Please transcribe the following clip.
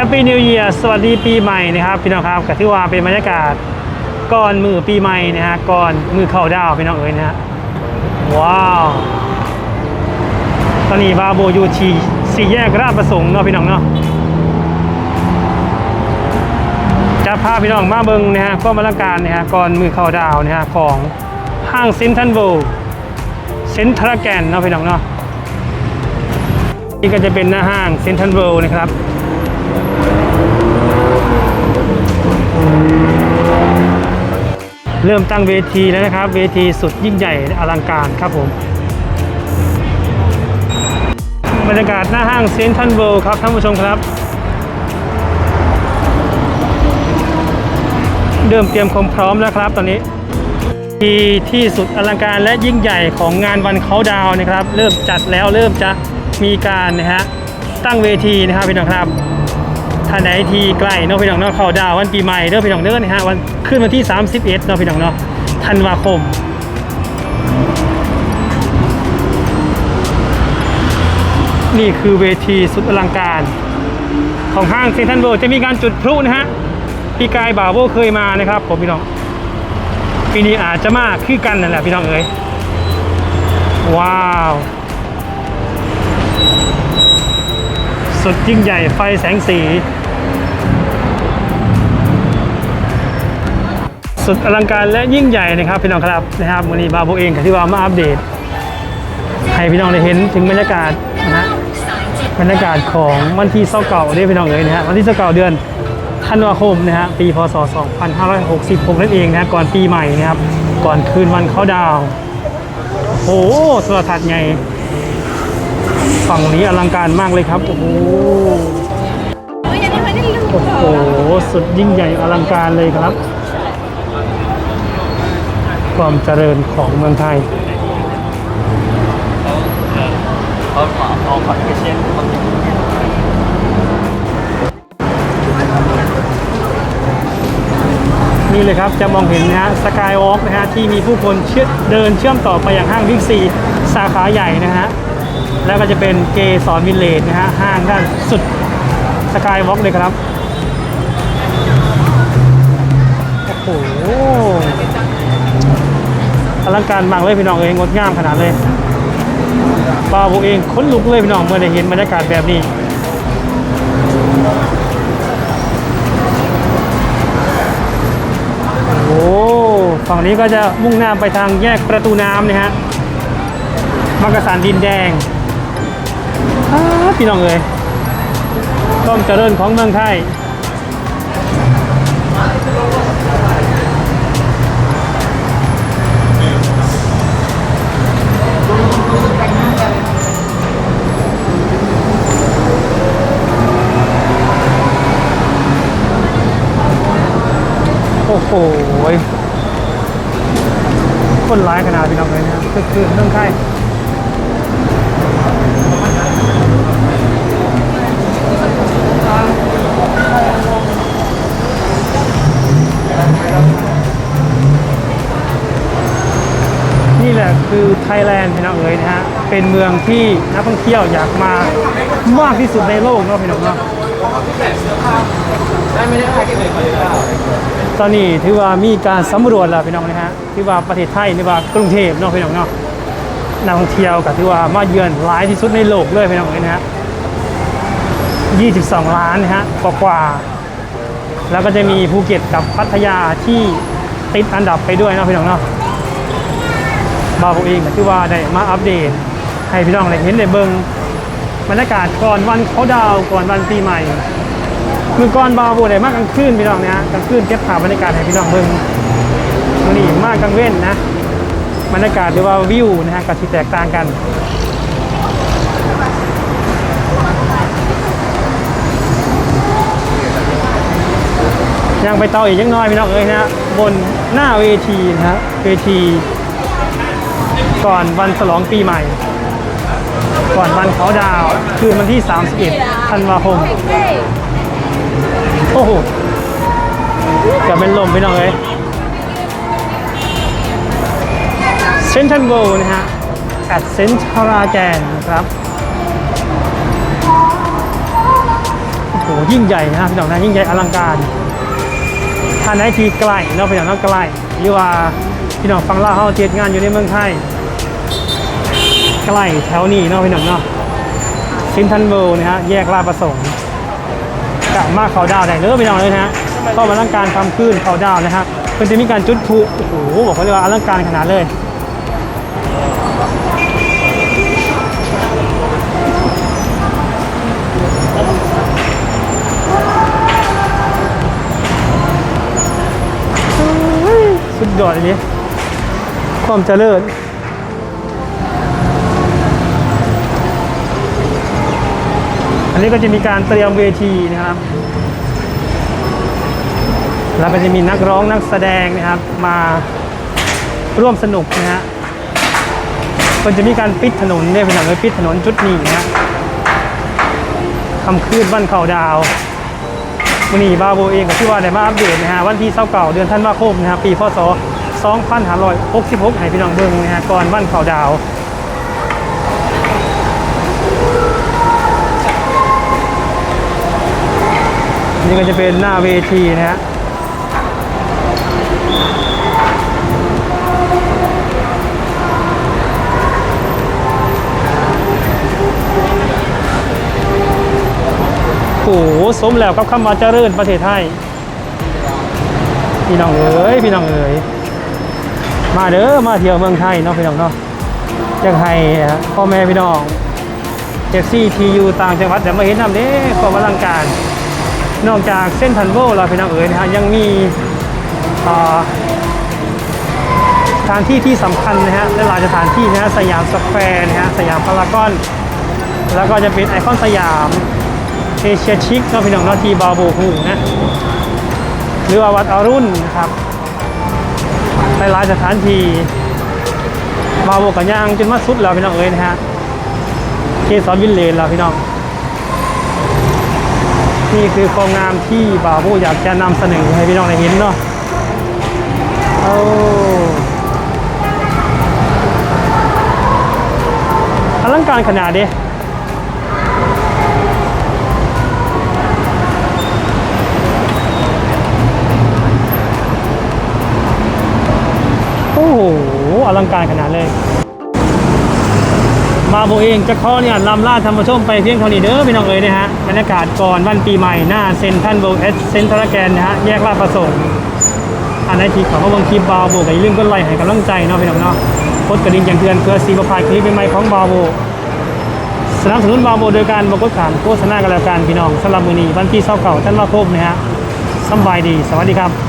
Happy New Year สวัสดีปีใหม่นะครับพี่น้องครับกับที่ว่าเป็นบรรยากาศก่อนมือปีใหม่นะฮะก่อนมือเข้าดาวพี่น้องเอ๋ยนะฮะว้าวตอนนี้บาโบยูที่สี่แยกราชประสงค์เนาะพี่น้องเนาะจะพาพี่น้องมาเบิงนะฮะก็มาลังการนะฮะก่อนมือเข้าดาวนะฮะของห้างเซ็นทรัลเวิลด์เซนทรัลแกนเนาะพี่น้องเนาะนี่ก็จะเป็นหน้าห้างเซนทรัลเวิลนะครับ เริ่มตั้งเวทีแล้วนะครับ เวทีสุดยิ่งใหญ่อลังการครับผม บรรยากาศหน้าห้างเซนทรัลเวิลด์ครับท่านผู้ชมครับ เริ่มเตรียมความพร้อมแล้วครับตอนนี้ที่ที่สุดอลังการและยิ่งใหญ่ของงานวันเขาดาวนะครับ เริ่มจัดแล้วเริ่มจะมีการนะฮะตั้งเวทีนะครับพี่น้องครับ ท่านไหนที่ใกล้เนาะพี่น้องเนาะเขาดาววันปีใหม่เนาะพี่น้องเด้อนะฮะวันขึ้นวันที่ 31เนาะพี่น้องเนาะธันวาคมนี่คือเวทีสุดอลังการ ของห้างเซ็นทรัลเวิลด์จะมีการจุดพลุนะฮะปีกายบ่าวโบเคยมานะครับผมพี่น้องปีนี้อาจจะมากคือกันนั่นแหละพี่น้องเอ๋ยว้าว สุดยิ่งใหญ่ไฟแสงสี สุดอลังการและยิ่งใหญ่นะครับพี่น้องครับนะครับวันนี้บาโบเองกับที่ว่ามาอัปเดต ให้พี่น้องได้เห็นถึงบรรยากาศนะฮะบรรยากาศของวันที่เศร้าเก่าเนี่ยพี่น้องเอ๋ยนะฮะวันที่เศร้าเก่าเดือนธันวาคมนะฮะปีพศ 2566นั่นเองนะฮะก่อนปีใหม่นะครับก่อนคืนวันเขาดาวโอ้โหโทรทัศน์ไง ฝั่งนี้อลังการมากเลยครับ โอ้โหโอ้โหสุดยิ่งใหญ่อลังการเลยครับ ความเจริญของเมืองไทยนี่เลยครับจะมองเห็นนะฮะสกายวอล์กนะฮะที่มีผู้คนเชื่อเดินเชื่อมต่อไปยังห้างบิ๊กซีสาขาใหญ่นะฮะ แล้วก็จะเป็นเกสรวิลเลจนะฮะห้างด้านสุดสกายวอล์กเลยครับโอ้โหอลังการมากเลยพี่น้องเองงดงามขนาดเลยปาโบเองค้นลุกเลยพี่น้องเมื่อได้เห็นบรรยากาศแบบนี้โอ้ฝั่งนี้ก็จะมุ่งหน้าไปทางแยกประตูน้ำนะฮะ มักกะสันดินแดงอ้าพี่น้องเอ๋ยต้องเจริญของเมืองไทยโอ้โหคนร้ายขนาดพี่น้องเลยนะคือคือเรื่องไท ยนี่แหละคือไทยแลนด์พี่น้องเอ๋ยนะฮะเป็นเมืองที่นักท่องเที่ยวอยากมามากที่สุดในโลกเนาะพี่น้องเนาะตอนนี้ถือว่ามีการสำรวจแล้วพี่น้องนะฮะที่ว่าประเทศไทยหรือว่ากรุงเทพเนาะพี่น้องเนาะนักท่องเที่ยวก็ถือว่ามาเยือนหลายที่สุดในโลกเลยพี่น้องเนะฮะ22 ล้านนะฮะกว่าๆแล้วก็จะมีภูเก็ตกับพัทยาที่ติดอันดับไปด้วยเนาะพี่น้องเนาะ บาวเองก็ถือว่าได้มาอัปเดต ให้พี่น้องได้เห็นได้เบิ่งบรรยากาศก่อนวันเขาดาวก่อนวันปีใหม่มือก่อนบาวโบได้มากกลางคืนพี่น้องนะฮะกลางคืนเก็บภาพบรรยากาศให้พี่น้องเบิ่งนี้มากกลางเว้นนะบรรยากาศหรือว่าวิวนะฮะก็สิแตกต่างกันยังไปต่ออีกยังน้อยพี่น้องเอ้ยนะฮะบนหน้าเวทีนะฮะเวที ก่อนวันฉลองปีใหม่ ก่อนวันเขาดาวคืนวันที่ 31 ธันวาคม โอ้โหเกือบเป็นลมพี่น้องเลยเซนทันโวนะฮะแอดเซนทราแกนนะครับโอ้โหยิ่งใหญ่นะพี่น้องนะยิ่งใหญ่อลังการท่านไหนที่ใกลเนาะพี่น้องเนาะใกลหรือว่าพี่น้องฟังเล่าเขาเจ็ดงานอยู่ในเมืองไทย กล้แถวนี้เนาะพี่น้องเนาะซินทันเวิลด์นะฮะแยกลาดประสงค์กับมาเขาดาวได้เลยพี่น้องเลยนะฮะก็มาอลังการทำขึ้นเขาดาวนะครับเพิ่นจะมีการจุดพลุโอ้โหบอกเขาเลยว่าอลังการขนาดเลยสุดยอดเลยความเจริญ อันนี้ก็จะมีการเตรียมเวทีนะครับ แล้วก็จะมีนักร้องนักแสดงนะครับมาร่วมสนุกนะฮะก็จะมีการปิดถนนเนี่ยเป็นหนังเลยปิดถนนจุดนี้นะฮะคำคืนวันเขาดาววันนี้บาโบเองก็ที่ว่าได้มาอัปเดตนะฮะวันที่เก่าเดือนธันวาคมนะฮะปีพศ2566ให้พี่น้องเบิ่งนะฮะก่อนวันเขาดาว นี่ก็จะเป็นหน้าเวทีนะฮะโอ้โหสมแล้วกับคำว่าเจริญประเทศไทย พี่น้องเอ๋ยพี่น้องเอ๋ยมาเด้อมาเที่ยวเมืองไทยเนาะพี่น้องเนาะจะให้พ่อแม่พี่น้องเจ็ซี่ทียูต่างจังหวัดเดี๋ยวมาเห็นนำเด้ความอลังการ นอกจากเส้นทันโวเราพี่น้องเอ๋ยนะฮะยังมีอ่าสถานที่ที่สำคัญนะฮะหลายสถานที่นะฮะสยามสแควร์นะฮะสยามพารากอน แล้วก็จะเป็นไอคอนสยามเอเชียชิคเนาพี่น้องนาทีบาโบฮูนะหรือว่าวัดอรุณนะครับหลายสถานที่มาโบกันย่างจนมาสุดแล้วพี่น้องเอ๋ยนะฮะเกสรวิลเลนแล้วพี่น้อง นี่คือความงามที่บาวูอยากจะนำเสนอให้พี่น้องได้เห็นเนาะเอาอลังการขนาดเด้โอ้โหอลังการขนาดเลย มาโบเองจะข้อเนี่ยลำล่าธรรมชมไปเพียงเท่านี้เด้อพี่น้องเอ๋ยนะฮะบรรยากาศก่อนวันปีใหม่หน้าเซ็นทันโบเอสเซ็นทรัลแกนนะฮะแยกลาดประสงค์อันไหนที่เขาก็บังคลิปบาวโบก็อย่าลืมกดไลค์ให้กำลังใจเนาะพี่น้องเนาะกดกระดิ่งแจ้งเตือนเพื่อสีประพายคลิปใหม่ๆของบาวโบสนับสนุนบาวโบโดยการบกดขามโฆษณากันแล้วกันพี่น้องสำหรับมือนี้วันที่เสาร์เก่าท่านมาคมนะฮะสบายดี สวัสดีครับ